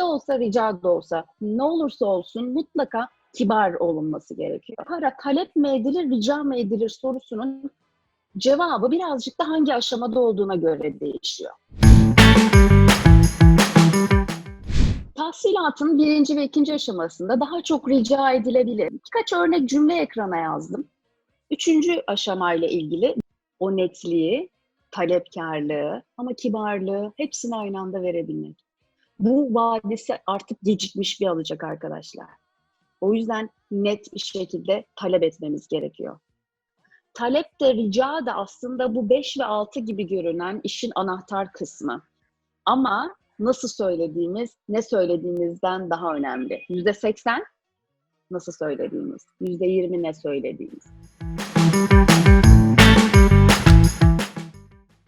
de olsa, rica da olsa, ne olursa olsun mutlaka kibar olunması gerekiyor. Para talep mi edilir, rica mı edilir sorusunun cevabı birazcık da hangi aşamada olduğuna göre değişiyor. Tahsilatın birinci ve ikinci aşamasında daha çok rica edilebilir. Birkaç örnek cümle ekrana yazdım. Üçüncü aşamayla ilgili o netliği, talepkarlığı ama kibarlığı hepsini aynı anda verebilmek. Bu vadisi artık gecikmiş bir alacak arkadaşlar. O yüzden net bir şekilde talep etmemiz gerekiyor. Talep de rica da aslında bu 5 ve 6 gibi görünen işin anahtar kısmı. Ama nasıl söylediğimiz, ne söylediğimizden daha önemli. %80 nasıl söylediğimiz, %20 ne söylediğimiz.